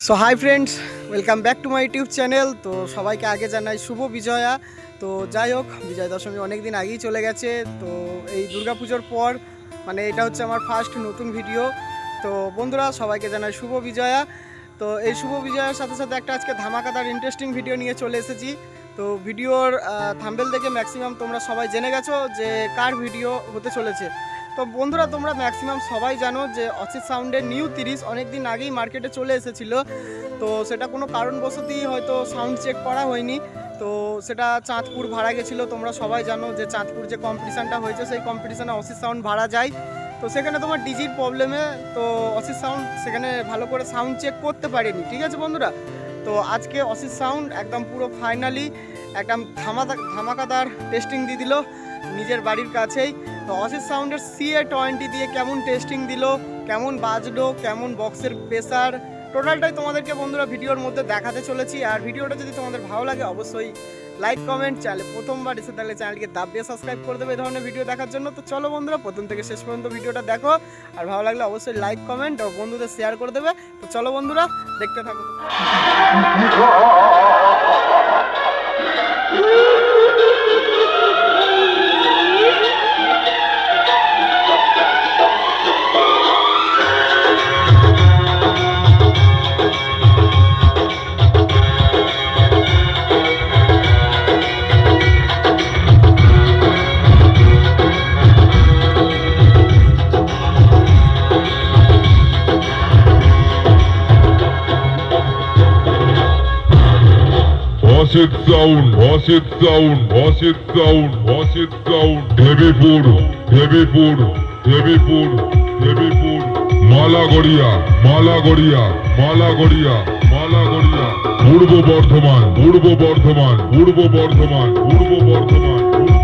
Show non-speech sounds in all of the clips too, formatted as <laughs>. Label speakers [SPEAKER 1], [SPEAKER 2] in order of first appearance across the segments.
[SPEAKER 1] So hi friends welcome back to my YouTube channel তো সবাইকে আগে জানাই শুভ বিজয়া। তো যাই হোক, বিজয় দশমী অনেক দিন আগেই চলে গেছে। তো এই দুর্গাপুজোর পর মানে এটা হচ্ছে আমার ফার্স্ট নতুন ভিডিও তো বন্ধুরা, সবাইকে জানাই শুভ বিজয়া। তো এই শুভ বিজয়ার সাথে সাথে একটা আজকে ধামাকাদার ইন্টারেস্টিং ভিডিও নিয়ে চলে এসেছি। তো ভিডিওর থাম্বেল দেখে ম্যাক্সিমাম তোমরা সবাই জেনে গেছো যে কার ভিডিও হতে চলেছে। তো বন্ধুরা, তোমরা ম্যাক্সিমাম সবাই জানো যে অসিত সাউন্ডের নিউ তিরিশ অনেক দিন আগেই মার্কেটে চলে এসেছিল। তো সেটা কোনো কারণবশতই হয়তো সাউন্ড চেক করা হয়নি। তো সেটা চাঁদপুর ভাড়া গেছিল। তোমরা সবাই জানো যে চাঁদপুর যে কম্পিটিশানটা হয়েছে, সেই কম্পিটিশানে অসিত সাউন্ড ভাড়া যায়। তো সেখানে তোমার ডিজির প্রবলেমে তো অসিত সাউন্ড সেখানে ভালো করে সাউন্ড চেক করতে পারেনি। ঠিক আছে বন্ধুরা? তো আজকে অসিত সাউন্ড একদম পুরো ফাইনালি একদম ধামাকা, ধামাকাদার টেস্টিং দিয়ে দিল। নিজের বাড়ির কাছেই। তো অসিত সাউন্ডের সিএ টোয়েন্টি দিয়ে কেমন টেস্টিং দিল, কেমন বাজলো, কেমন বক্সের প্রেসার টোটালটাই তোমাদেরকে বন্ধুরা ভিডিওর মধ্যে দেখাতে চলেছি। আর ভিডিওটা যদি তোমাদের ভালো লাগে, অবশ্যই লাইক কমেন্ট চ্যানেলে প্রথমবার এসে তাহলে চ্যানেলকে দাবিয়ে সাবস্ক্রাইব করে দেবে এই ধরনের ভিডিও দেখার জন্য। তো চলো বন্ধুরা, প্রথম থেকে শেষ পর্যন্ত ভিডিওটা দেখো। আর ভালো লাগলে অবশ্যই লাইক কমেন্ট ও বন্ধুদের শেয়ার করে দেবে। তো চলো বন্ধুরা, দেখতে থাকো। <laughs>
[SPEAKER 2] Asit sound Asit sound Asit sound Asit sound Debipur Debipur Debipur Debipur Malagaria Malagaria Malagaria Malagaria Purba Bardhaman Purba Bardhaman Purba Bardhaman Purba Bardhaman Purba Bardhaman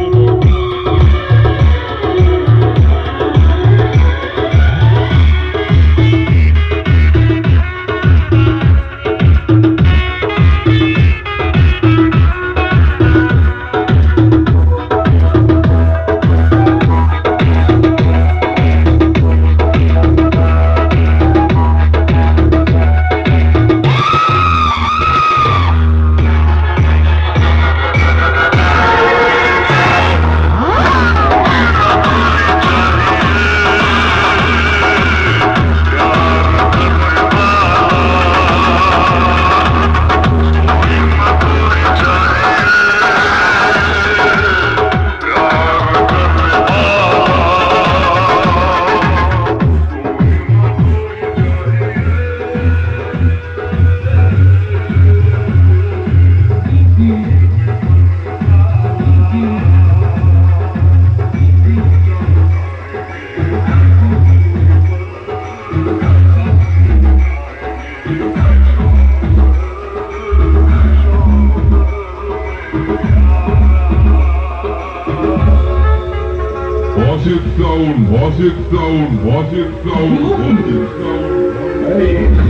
[SPEAKER 2] was it down, was it down, was it down, was it down. <laughs>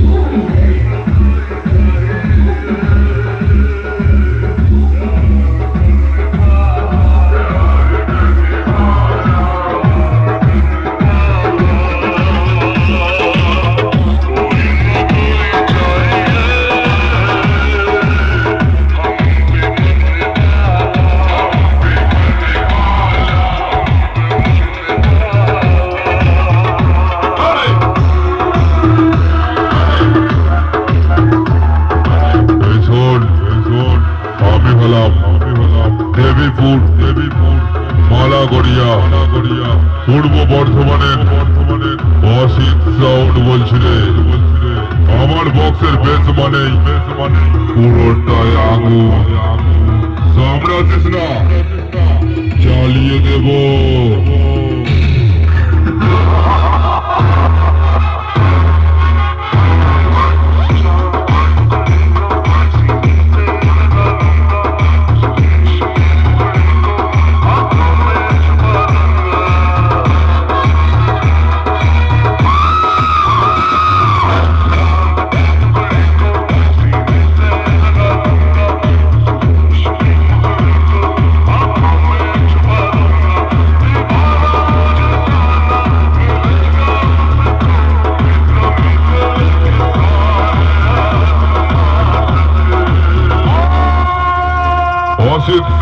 [SPEAKER 2] মালাগড়িয়া পূর্ব বর্ধমানের Asit sound বলছিলে। আমার বক্সের base মানেই পুরোটাই আগুন। সামরাছিস না চালিয়ে দেবো।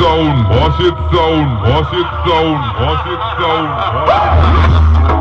[SPEAKER 3] zone,
[SPEAKER 2] Horse it zone, Horse it zone, Horse it zone.